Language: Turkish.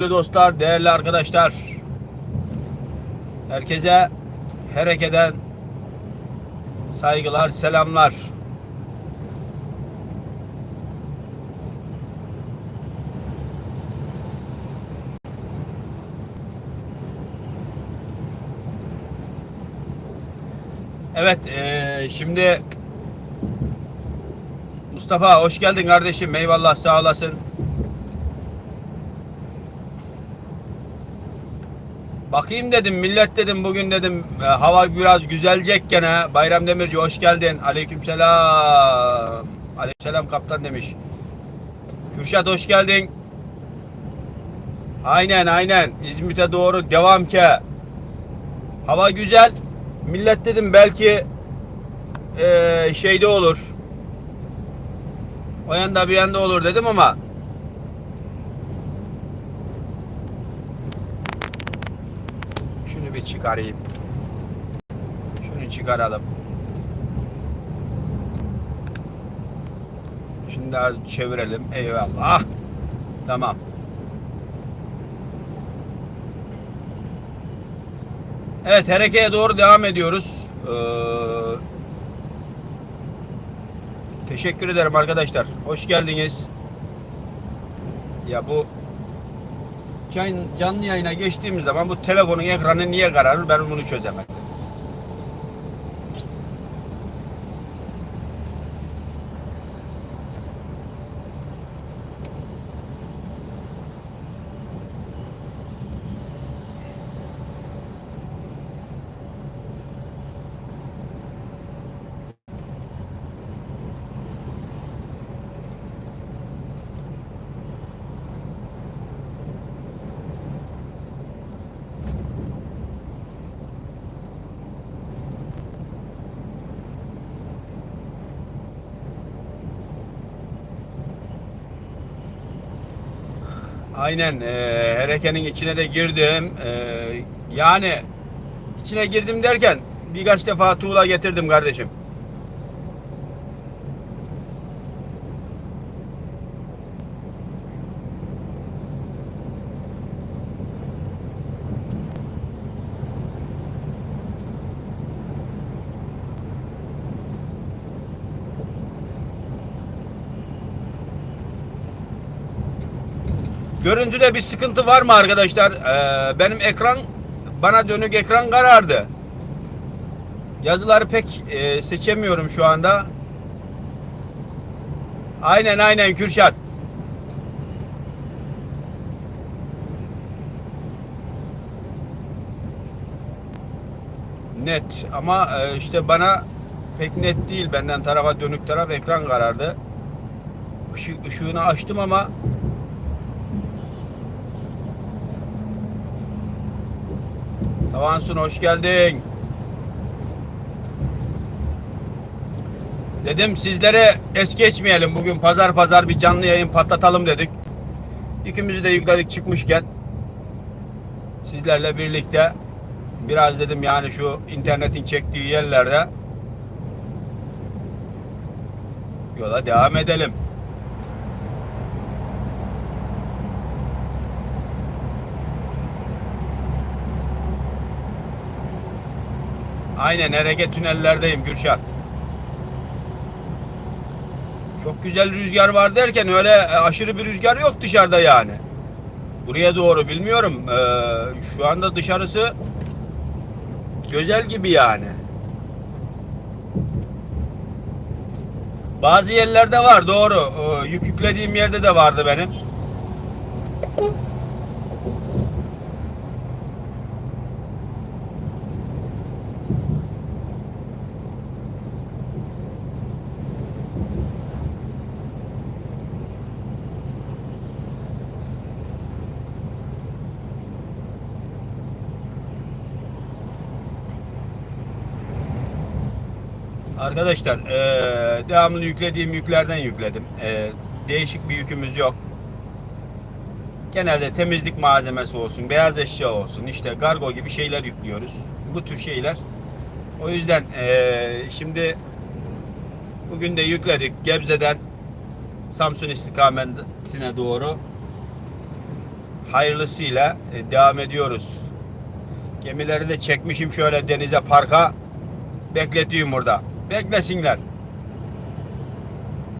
Değerli dostlar, değerli arkadaşlar. Herkese harekeden saygılar, selamlar. Evet, eee, şimdi Mustafa hoş geldin kardeşim. Eyvallah sağ olasın. Bakayım dedim millet dedim bugün dedim e, hava biraz güzelcek gene. Bayram Demirci hoş geldin. Aleykümselam. Aleykümselam kaptan demiş. Kürşat hoş geldin. Aynen aynen. İzmit'e doğru devam ki. Hava güzel. Millet dedim belki e, şeyde olur. O yanda bir yanda olur dedim ama Şunu bir çıkarayım. Şunu çıkaralım. Şimdi az çevirelim. Eyvallah. Tamam. Evet Hereke'ye doğru devam ediyoruz. Ee, teşekkür ederim arkadaşlar. Hoş geldiniz. Ya bu canlı yayına geçtiğimiz zaman bu telefonun ekranı niye kararır ben bunu çözemedim. Aynen e, Hereke'nin içine de girdim. E, yani içine girdim derken birkaç defa tuğla getirdim kardeşim. Görüntüde bir sıkıntı var mı arkadaşlar? Ee, benim ekran bana dönük ekran karardı. Yazıları pek e, seçemiyorum şu anda. Aynen aynen Kürşat. Net ama e, işte bana pek net değil. Benden tarafa dönük taraf ekran karardı. Işık, ışığını açtım ama Tavansun hoş geldin. Dedim sizlere es geçmeyelim. Bugün pazar pazar bir canlı yayın patlatalım dedik. İkimizi de yükledik çıkmışken sizlerle birlikte biraz dedim yani şu internetin çektiği yerlerde yola devam edelim. Aynen hareket tünellerdeyim Gürşat. Çok güzel rüzgar var derken öyle e, aşırı bir rüzgar yok dışarıda yani. Buraya doğru bilmiyorum. Ee, şu anda dışarısı güzel gibi yani. Bazı yerlerde var doğru. Ee, yük yüklediğim yerde de vardı benim. Arkadaşlar eee, devamlı yüklediğim yüklerden yükledim. Eee, değişik bir yükümüz yok. Genelde temizlik malzemesi olsun, beyaz eşya olsun, işte kargo gibi şeyler yüklüyoruz. Bu tür şeyler. O yüzden eee, şimdi bugün de yükledik Gebze'den Samsun istikametine doğru. hayırlısıyla e, devam ediyoruz. Gemileri de çekmişim şöyle denize parka. Bekletiyorum burada. Beklesinler.